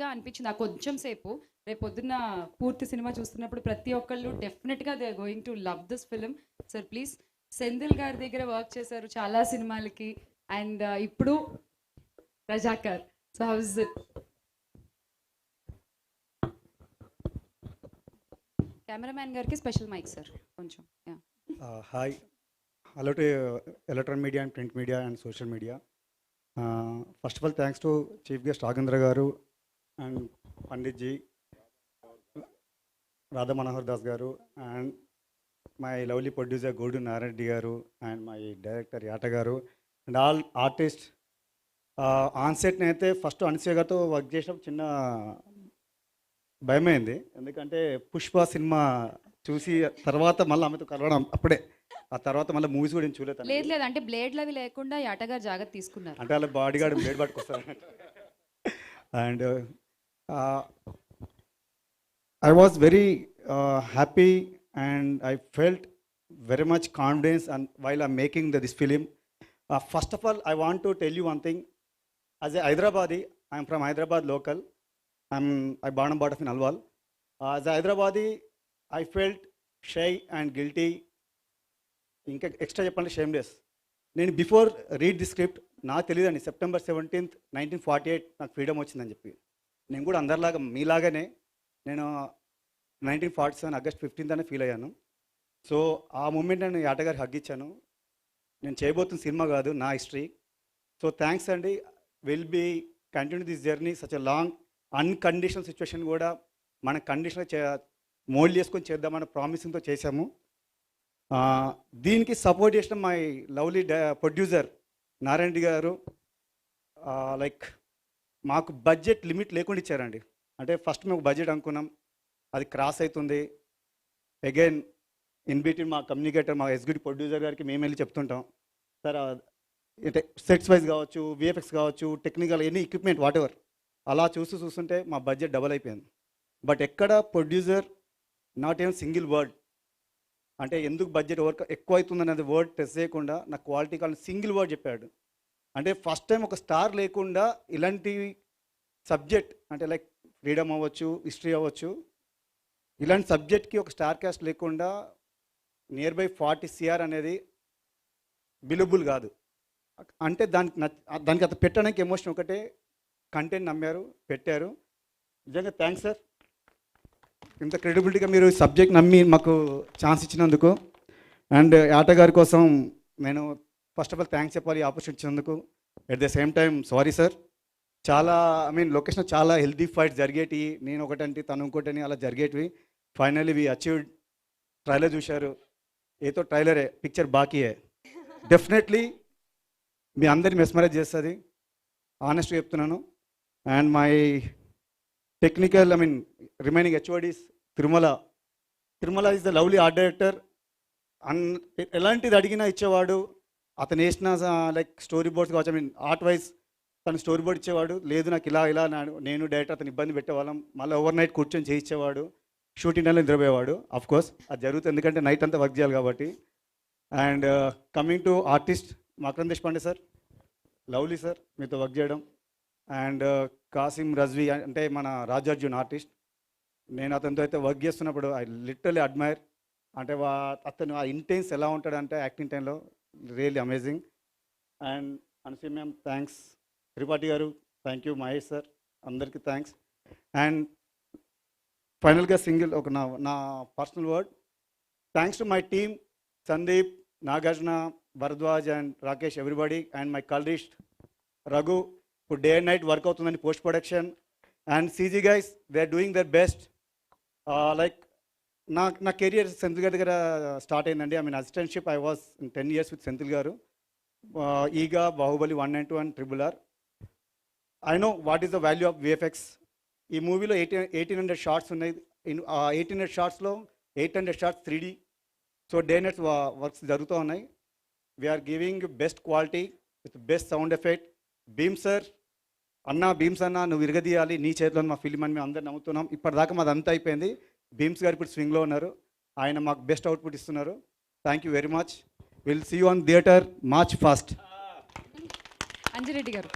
గా అనిపించింది. ఆ కొంచెం సేపు రేపు పొద్దున్న పూర్తి సినిమా చూస్తున్నప్పుడు ప్రతి ఒక్కళ్ళు డెఫినెట్గా they going to love this film sir please Senthil గారి దగ్గర వర్క్ చేశారు చాలా సినిమాలకి. అండ్ uh, ఇప్పుడు Razakar so house it cameraman గారికి స్పెషల్ మైక్ సార్ కొంచెం hi hello to Hello media and print media and social media first of all thanks to chief guest thanks గారు Chief Guest Raghendra Garu and Pandit Ji, Radha Manohar Das Garu, and my lovely producer Godu Narayan Garu, and my director Yata Garu, and all artists. On సెట్ని అయితే first Anasuya గారితో work చేసినప్పుడు చిన్న భయమైంది. ఎందుకంటే Pushpa cinema చూసి తర్వాత మళ్ళీ ఆమెతో కలవడం అప్పుడే. ఆ తర్వాత మళ్ళీ మూవీస్ కూడా ఏం చూడలేదు. లేదు లేదు. అంటే బ్లేడ్లు అవి లేకుండా యాటగారు జాగ్రత్త తీసుకున్నారు. అంటే వాళ్ళ body guard blade పట్టుకొస్తారు. And I was very happy and I felt very much confidence and while I'm making the this film first of all I want to tell you one thing as a Hyderabadi I'm from Hyderabad local I'm I born and brought up in Alwal as a Hyderabadi I felt shy and guilty ఇంకా extra చెప్పాలంటే shameless నేను before read the script నాకు తెలియదండి September seventeenth nineteen forty eight నాకు freedom వచ్చిందని చెప్పి. నేను కూడా అందరిలాగా మీలాగానే నేను nineteen forty seven August fifteenth అనే ఫీల్ అయ్యాను. సో ఆ మూమెంట్ నేను ఆటగారి హగ్ ఇచ్చాను. నేను చేయబోతున్న సినిమా కాదు నా హిస్టరీ. సో థ్యాంక్స్ అండి. Will be continue this journey. Such a long unconditional situation కూడా మన కండిషన్లో చే మోల్డ్ చేసుకొని చేద్దామన్న ప్రామిసింగ్తో చేశాము. దీనికి సపోర్ట్ చేసిన my lovely producer Narayana Reddy గారు లైక్ మాకు బడ్జెట్ లిమిట్ లేకుండా ఇచ్చారండి. అంటే ఫస్ట్ మేము బడ్జెట్ అనుకున్నాం. అది క్రాస్ అవుతుంది అగైన్ ఇన్ మా కమ్యూనికేటర్ మా ఎగ్జిక్యూటివ్ ప్రొడ్యూసర్ గారికి మేము వెళ్ళి చెప్తుంటాం. సార్ అంటే సెట్స్ వైజ్ కావచ్చు విఎఫ్ఎక్స్ కావచ్చు technical any equipment whatever అలా చూస్తూ చూస్తుంటే మా బడ్జెట్ డబల్ అయిపోయింది. బట్ ఎక్కడ producer not an single word అంటే ఎందుకు బడ్జెట్ వర్క్ ఎక్కువ అవుతుంది అనేది వర్డ్ టెస్ట్ చేయకుండా నా క్వాలిటీ కావాలని సింగిల్ వర్డ్ చెప్పాడు. అంటే ఫస్ట్ టైం ఒక స్టార్ లేకుండా ఇలాంటి సబ్జెక్ట్ అంటే లైక్ ఫ్రీడమ్ అవ్వచ్చు హిస్టరీ అవ్వచ్చు ఇలాంటి సబ్జెక్ట్కి ఒక స్టార్ క్యాస్ట్ లేకుండా నియర్ బై ఫార్టీ సిఆర్ అనేది బిలబుల్ కాదు. అంటే దానికి దానికి అతను పెట్టడానికి ఎమోషన్ ఒకటే కంటెంట్ నమ్మారు పెట్టారు. నిజంగా థ్యాంక్స్ సార్. ఇంత క్రెడిబిలిటీగా మీరు సబ్జెక్ట్ నమ్మి మాకు ఛాన్స్ ఇచ్చినందుకు. అండ్ ఆటగారి కోసం నేను ఫస్ట్ ఆఫ్ ఆల్ థ్యాంక్స్ చెప్పాలి ఆపర్చునిటీ ఇచ్చినందుకు at the same time sorry sir చాలా ఐ మీన్ లొకేషన్ చాలా హెల్దీ ఫైట్ జరిగేటివి నేను ఒకటంటే తను ఇంకోటని అలా జరిగేటివి. ఫైనల్లీ వి అచీవ్డ్ ట్రైలర్ చూశారు. ఏతో ట్రైలరే పిక్చర్ బాకీయే డెఫినెట్లీ మీ అందరిని మెస్మరైజ్ చేస్తుంది. ఆనెస్ట్గా చెప్తున్నాను. And my technical I mean remaining HODs Tirumala Tirumala is the lovely art director అన్ ఎలాంటిది అడిగినా ఇచ్చేవాడు. అతను వేసిన లైక్ స్టోరీ బోర్డ్స్ కావచ్చు ఐ మీన్ ఆర్ట్ వైజ్ తను స్టోరీ బోర్డ్ ఇచ్చేవాడు. లేదు నాకు ఇలా ఇలా నేను డైరెక్టర్ అతను ఇబ్బంది పెట్టేవాళ్ళం. మళ్ళీ ఓవర్ నైట్ కూర్చొని చేయించేవాడు. షూటింగ్ టైంలో నిద్రపోయేవాడు. అఫ్ కోర్స్ అది జరుగుతుంది. ఎందుకంటే నైట్ అంతా వర్క్ చేయాలి కాబట్టి. And coming to artist Makarand Deshpande sir lovely sir మీతో వర్క్ చేయడం. అండ్ uh, కాసిం రజ్వీ అంటే మన రాజార్జున్ ఆర్టిస్ట్ నేను అతనితో అయితే వర్క్ చేస్తున్నప్పుడు ఐ లిటరలీ అడ్మైర్ అంటే వా అతను ఆ ఇంటెన్స్ ఎలా ఉంటాడంటే యాక్టింగ్ టైంలో really amazing and Anasuya ma'am thanks Tripathi గారు థ్యాంక్ యూ మహేష్ సార్ అందరికీ థ్యాంక్స్ అండ్ ఫైనల్గా సింగిల్ ఒక నా నా personal word thanks to my team Sandeep Nagarjuna Bharadwaj and Rakesh everybody and my colourist Raghu ఇప్పుడు డే అండ్ నైట్ వర్క్ అవుతుందని post production and CG guys they are doing their best like నా నా career Senthil గారి దగ్గర start అయిందండి. I mean assistantship I was ten years with Senthil గారు. Eega Baahubali one nine two and triple R I know what is the value of VFX ఈ మూవీలో eighteen eighteen hundred shots ఉన్నాయి. ఆ eighteen hundred షార్ట్స్లో eight hundred shots three D so day nights works జరుగుతూ ఉన్నాయి. We're giving best quality with best sound effect Bheem sir అన్న భీమ్స్ అన్న నువ్వు విరగదీయాలి నీ చేతిలో మా ఫిలిం అని మేము అందరు నమ్ముతున్నాం. ఇప్పటిదాకా మాది అంతా అయిపోయింది. భీమ్స్ గారు ఇప్పుడు స్వింగ్లో ఉన్నారు. ఆయన మాకు బెస్ట్ అవుట్పుట్ ఇస్తున్నారు. Thank you very much will see you on theatre March first Anji Reddy గారు.